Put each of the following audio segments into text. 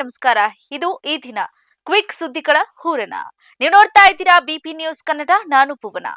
ನಮಸ್ಕಾರ. ಇದು ಈ ದಿನ. ಕ್ವಿಕ್ ಸುದ್ದಿಗಳ ಹೂರಣ. ನೀವು ನೋಡ್ತಾ ಇದ್ದೀರಾ ಬಿಪಿ ನ್ಯೂಸ್ ಕನ್ನಡ, ನಾನು ಭುವನ.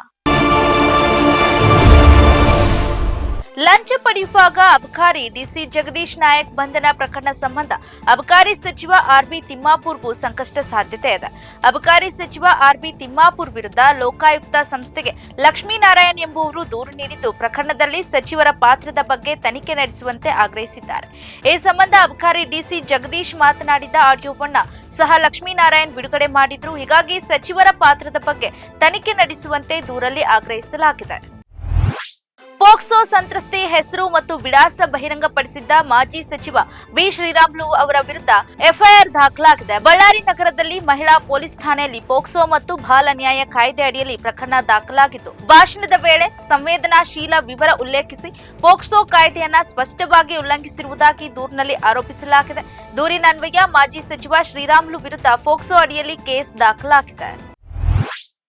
ಲಂಚ ಪಡೆಯುವಾಗ ಅಬಕಾರಿ ಡಿಸಿ ಜಗದೀಶ್ ನಾಯಕ್ ಬಂಧನ ಪ್ರಕರಣ ಸಂಬಂಧ ಅಬಕಾರಿ ಸಚಿವ ಆರ್ಬಿ ತಿಮ್ಮಾಪುರ್ಗೂ ಸಂಕಷ್ಟ ಸಾಧ್ಯತೆ ಇದೆ. ಅಬಕಾರಿ ಸಚಿವ ಆರ್ಬಿ ತಿಮ್ಮಾಪುರ್ ವಿರುದ್ಧ ಲೋಕಾಯುಕ್ತ ಸಂಸ್ಥೆಗೆ ಲಕ್ಷ್ಮೀನಾರಾಯಣ್ ಎಂಬುವರು ದೂರು ನೀಡಿದ್ದು ಪ್ರಕರಣದಲ್ಲಿ ಸಚಿವರ ಪಾತ್ರದ ಬಗ್ಗೆ ತನಿಖೆ ನಡೆಸುವಂತೆ ಆಗ್ರಹಿಸಿದ್ದಾರೆ. ಈ ಸಂಬಂಧ ಅಬಕಾರಿ ಡಿಸಿ ಜಗದೀಶ್ ಮಾತನಾಡಿದ ಆಡಿಯೋವನ್ನ ಸಹ ಲಕ್ಷ್ಮೀನಾರಾಯಣ್ ಬಿಡುಗಡೆ ಮಾಡಿದ್ರು. ಹೀಗಾಗಿ ಸಚಿವರ ಪಾತ್ರದ ಬಗ್ಗೆ ತನಿಖೆ ನಡೆಸುವಂತೆ ದೂರಲ್ಲಿ ಆಗ್ರಹಿಸಲಾಗಿದೆ. ಪೋಕ್ಸೋ ಸಂತ್ರಸ್ತೆ ಹೆಸರು ಮತ್ತು ವಿಳಾಸ ಬಹಿರಂಗಪಡಿಸಿದ್ದ ಮಾಜಿ ಸಚಿವ ಬಿ ಶ್ರೀರಾಮ್ಲು ಅವರ ವಿರುದ್ಧ ಎಫ್ಐಆರ್ ದಾಖಲಾಗಿದೆ. ಬಳ್ಳಾರಿ ನಗರದಲ್ಲಿ ಮಹಿಳಾ ಪೊಲೀಸ್ ಠಾಣೆಯಲ್ಲಿ ಪೋಕ್ಸೋ ಮತ್ತು ಬಾಲ ನ್ಯಾಯ ಕಾಯ್ದೆ ಅಡಿಯಲ್ಲಿ ಪ್ರಕರಣ ದಾಖಲಾಗಿತ್ತು ಭಾಷಣದ ವೇಳೆ ಸಂವೇದನಾಶೀಲ ವಿವರ ಉಲ್ಲೇಖಿಸಿ ಪೋಕ್ಸೋ ಕಾಯ್ದೆಯನ್ನ ಸ್ಪಷ್ಟವಾಗಿ ಉಲ್ಲಂಘಿಸಿರುವುದಾಗಿ ದೂರಿನಲ್ಲಿ ಆರೋಪಿಸಲಾಗಿದೆ. ದೂರಿನನ್ವಯ ಮಾಜಿ ಸಚಿವ ಶ್ರೀರಾಮ್ಲು ವಿರುದ್ಧ ಪೋಕ್ಸೋ ಅಡಿಯಲ್ಲಿ ಕೇಸ್ ದಾಖಲಾಗಿದೆ.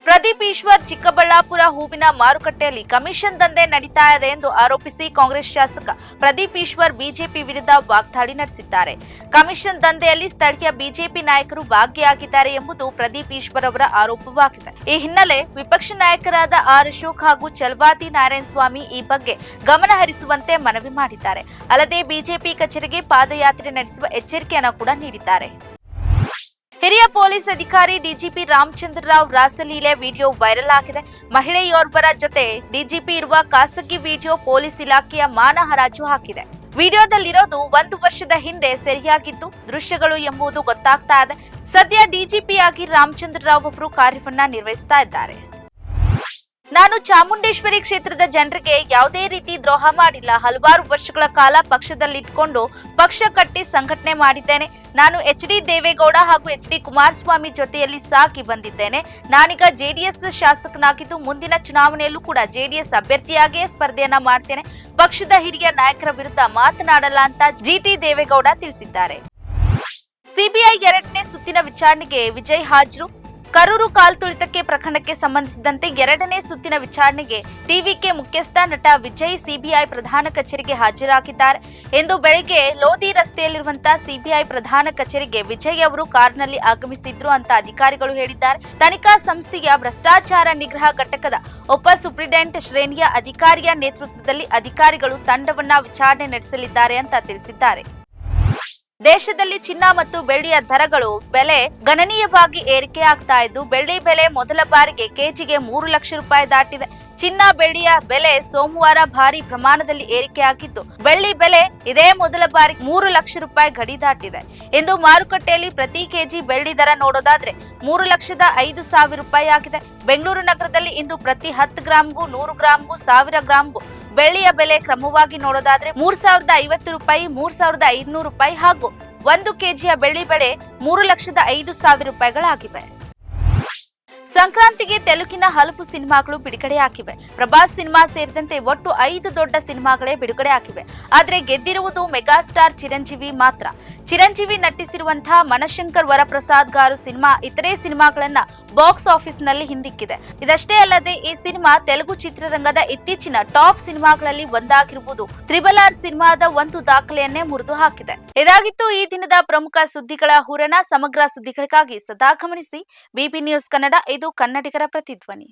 ಪ್ರದೀಪ್ ಈಶ್ವರ್ ಚಿಕ್ಕಬಳ್ಳಾಪುರ ಹೂವಿನ ಮಾರುಕಟ್ಟೆಯಲ್ಲಿ ಕಮಿಷನ್ ದಂಧೆ ನಡೀತಾ ಇದೆ ಎಂದು ಆರೋಪಿಸಿ ಕಾಂಗ್ರೆಸ್ ಶಾಸಕ ಪ್ರದೀಪ್ ಈಶ್ವರ್ ಬಿಜೆಪಿ ವಿರುದ್ಧ ವಾಗ್ದಾಳಿ ನಡೆಸಿದ್ದಾರೆ. ಕಮಿಷನ್ ದಂಧೆಯಲ್ಲಿ ಸ್ಥಳೀಯ ಬಿಜೆಪಿ ನಾಯಕರು ಭಾಗಿಯಾಗಿದ್ದಾರೆ ಎಂಬುದು ಪ್ರದೀಪ್ ಈಶ್ವರ್ ಅವರ ಆರೋಪವಾಗಿದೆ. ಈ ಹಿನ್ನೆಲೆ ವಿಪಕ್ಷ ನಾಯಕರಾದ ಆರ್ ಅಶೋಕ್ ಹಾಗೂ ಚಲ್ವಾದಿ ನಾರಾಯಣ ಸ್ವಾಮಿ ಈ ಬಗ್ಗೆ ಗಮನ ಹರಿಸುವಂತೆ ಮನವಿ ಮಾಡಿದ್ದಾರೆ. ಅಲ್ಲದೆ ಬಿಜೆಪಿ ಕಚೇರಿಗೆ ಪಾದಯಾತ್ರೆ ನಡೆಸುವ ಎಚ್ಚರಿಕೆಯನ್ನು ಕೂಡ ನೀಡಿದ್ದಾರೆ. ಹಿರಿಯ ಪೊಲೀಸ್ ಅಧಿಕಾರಿ ಡಿಜಿಪಿ ರಾಮಚಂದ್ರ ರಾವ್ ರಾಸಲೀಲೆ ವಿಡಿಯೋ ವೈರಲ್ ಆಗಿದೆ. ಮಹಿಳೆಯೋರ್ವರ ಜೊತೆ ಡಿಜಿಪಿ ಇರುವ ಖಾಸಗಿ ವಿಡಿಯೋ ಪೊಲೀಸ್ ಇಲಾಖೆಯ ಮಾನ ಹರಾಜು ಹಾಕಿದೆ. ವಿಡಿಯೋದಲ್ಲಿರೋದು ಒಂದು ವರ್ಷದ ಹಿಂದೆ ಸರಿಯಾಗಿದ್ದು, ದೃಶ್ಯಗಳು ಎಂಬುದು ಗೊತ್ತಾಗ್ತಾ ಇದೆ. ಸದ್ಯ ಡಿಜಿಪಿಯಾಗಿ ರಾಮಚಂದ್ರ ರಾವ್ ಅವರು ಕಾರ್ಯವನ್ನ ನಿರ್ವಹಿಸ್ತಾ ಇದ್ದಾರೆ. ನಾನು ಚಾಮುಂಡೇಶ್ವರಿ ಕ್ಷೇತ್ರದ ಜನರಿಗೆ ಯಾವುದೇ ರೀತಿ ದ್ರೋಹ ಮಾಡಿಲ್ಲ. ಹಲವಾರು ವರ್ಷಗಳ ಕಾಲ ಪಕ್ಷದಲ್ಲಿಟ್ಕೊಂಡು ಪಕ್ಷ ಕಟ್ಟಿ ಸಂಘಟನೆ ಮಾಡಿದ್ದೇನೆ. ನಾನು ಎಚ್ ಡಿ ದೇವೇಗೌಡ ಹಾಗೂ ಎಚ್ ಡಿ ಕುಮಾರಸ್ವಾಮಿ ಜೊತೆಯಲ್ಲಿ ಸಾಕಿ ಬಂದಿದ್ದೇನೆ. ನಾನೀಗ ಜೆಡಿಎಸ್ ಶಾಸಕನಾಗಿದ್ದು ಮುಂದಿನ ಚುನಾವಣೆಯಲ್ಲೂ ಕೂಡ ಜೆಡಿಎಸ್ ಅಭ್ಯರ್ಥಿಯಾಗಿಯೇ ಸ್ಪರ್ಧೆಯನ್ನ ಮಾಡ್ತೇನೆ. ಪಕ್ಷದ ಹಿರಿಯ ನಾಯಕರ ವಿರುದ್ಧ ಮಾತನಾಡಲ್ಲ ಅಂತ ಜಿಟಿ ದೇವೇಗೌಡ ತಿಳಿಸಿದ್ದಾರೆ. ಸಿಬಿಐ ಎರಡನೇ ಸುತ್ತಿನ ವಿಚಾರಣೆಗೆ ವಿಜಯ್ ಹಾಜರು. ಕರೂರು ಕಾಲ್ತುಳಿತಕ್ಕೆ ಪ್ರಕರಣಕ್ಕೆ ಸಂಬಂಧಿಸಿದಂತೆ ಎರಡನೇ ಸುತ್ತಿನ ವಿಚಾರಣೆಗೆ ಟಿವಿಕೆ ಮುಖ್ಯಸ್ಥ ನಟ ವಿಜಯ್ ಸಿಬಿಐ ಪ್ರಧಾನ ಕಚೇರಿಗೆ ಹಾಜರಾಗಿದ್ದಾರೆ. ಎಂದು ಬೆಳಗ್ಗೆ ಲೋಧಿ ರಸ್ತೆಯಲ್ಲಿರುವಂತಹ ಸಿಬಿಐ ಪ್ರಧಾನ ಕಚೇರಿಗೆ ವಿಜಯ್ ಅವರು ಕಾರ್ನಲ್ಲಿ ಆಗಮಿಸಿದ್ರು ಅಂತ ಅಧಿಕಾರಿಗಳು ಹೇಳಿದ್ದಾರೆ. ತನಿಖಾ ಸಂಸ್ಥೆಯ ಭ್ರಷ್ಟಾಚಾರ ನಿಗ್ರಹ ಘಟಕದ ಉಪ ಸೂಪ್ರಿಡೆಂಟ್ ಶ್ರೇಣಿಯ ಅಧಿಕಾರಿಯ ನೇತೃತ್ವದಲ್ಲಿ ಅಧಿಕಾರಿಗಳು ತಂಡವನ್ನ ವಿಚಾರಣೆ ನಡೆಸಲಿದ್ದಾರೆ ಅಂತ ತಿಳಿಸಿದ್ದಾರೆ. ದೇಶದಲ್ಲಿ ಚಿನ್ನ ಮತ್ತು ಬೆಳ್ಳಿಯ ದರಗಳು ಬೆಲೆ ಗಣನೀಯವಾಗಿ ಏರಿಕೆ ಆಗ್ತಾ ಇದ್ದು, ಬೆಳ್ಳಿ ಬೆಲೆ ಮೊದಲ ಬಾರಿಗೆ ಕೆಜಿಗೆ ಮೂರು ಲಕ್ಷ ರೂಪಾಯಿ ದಾಟಿದೆ. ಚಿನ್ನ ಬೆಳ್ಳಿಯ ಬೆಲೆ ಸೋಮವಾರ ಭಾರಿ ಪ್ರಮಾಣದಲ್ಲಿ ಏರಿಕೆಯಾಗಿದ್ದು, ಬೆಳ್ಳಿ ಬೆಲೆ ಇದೇ ಮೊದಲ ಬಾರಿ ಮೂರು ಲಕ್ಷ ರೂಪಾಯಿ ಗಡಿ ದಾಟಿದೆ. ಎಂದು ಮಾರುಕಟ್ಟೆಯಲ್ಲಿ ಪ್ರತಿ ಕೆಜಿ ಬೆಳ್ಳಿ ದರ ನೋಡೋದಾದ್ರೆ ಮೂರು ಲಕ್ಷದ ಐದು ಸಾವಿರ ರೂಪಾಯಿ ಆಗಿದೆ. ಬೆಂಗಳೂರು ನಗರದಲ್ಲಿ ಇಂದು ಪ್ರತಿ ಹತ್ತು ಗ್ರಾಂಗೂ ನೂರು ಗ್ರಾಂಗೂ ಸಾವಿರ ಗ್ರಾಂಗೂ ಬೆಳ್ಳಿಯ ಬೆಲೆ ಕ್ರಮವಾಗಿ ನೋಡೋದಾದ್ರೆ ಮೂರ್ ಸಾವಿರದ ಐವತ್ತು ರೂಪಾಯಿ, ಮೂರ್ ಸಾವಿರದ ಐದುನೂರು ರೂಪಾಯಿ ಹಾಗೂ ಒಂದು ಕೆಜಿಯ ಬೆಳ್ಳಿ ಬೆಲೆ ಮೂರು ಲಕ್ಷದ ಐದು ಸಾವಿರ ರೂಪಾಯಿಗಳಾಗಿವೆ. ಸಂಕ್ರಾಂತಿಗೆ ತೆಲುಗಿನ ಹಲವು ಸಿನಿಮಾಗಳು ಬಿಡುಗಡೆ ಆಗಿವೆ. ಪ್ರಭಾಸ್ ಸಿನಿಮಾ ಸೇರಿದಂತೆ ಒಟ್ಟು ಐದು ದೊಡ್ಡ ಸಿನಿಮಾಗಳೇ ಬಿಡುಗಡೆ ಆಗಿವೆ. ಆದರೆ ಗೆದ್ದಿರುವುದು ಮೆಗಾಸ್ಟಾರ್ ಚಿರಂಜೀವಿ ಮಾತ್ರ. ಚಿರಂಜೀವಿ ನಟಿಸಿರುವಂತಹ ಮನಶಂಕರ್ ವರಪ್ರಸಾದ್ ಗಾರು ಸಿನಿಮಾ ಇತರೆ ಸಿನಿಮಾಗಳನ್ನ ಬಾಕ್ಸ್ ಆಫೀಸ್ನಲ್ಲಿ ಹಿಂದಿಕ್ಕಿದೆ. ಇದಷ್ಟೇ ಅಲ್ಲದೆ ಈ ಸಿನಿಮಾ ತೆಲುಗು ಚಿತ್ರರಂಗದ ಇತ್ತೀಚಿನ ಟಾಪ್ ಸಿನಿಮಾಗಳಲ್ಲಿ ಒಂದಾಗಿರುವುದು ತ್ರಿಬಲ್ ಆರ್ ಸಿನಿಮಾದ ಒಂದು ದಾಖಲೆಯನ್ನೇ ಮುರಿದು ಹಾಕಿದೆ. ಇದಾಗಿತ್ತು ಈ ದಿನದ ಪ್ರಮುಖ ಸುದ್ದಿಗಳ ಹೂರಣ. ಸಮಗ್ರ ಸುದ್ದಿಗಳಿಗಾಗಿ ಸದಾ ಗಮನಿಸಿ. BB news Kannada. ಇದು ಕನ್ನಡಿಗರ ಪ್ರತಿಧ್ವನಿ.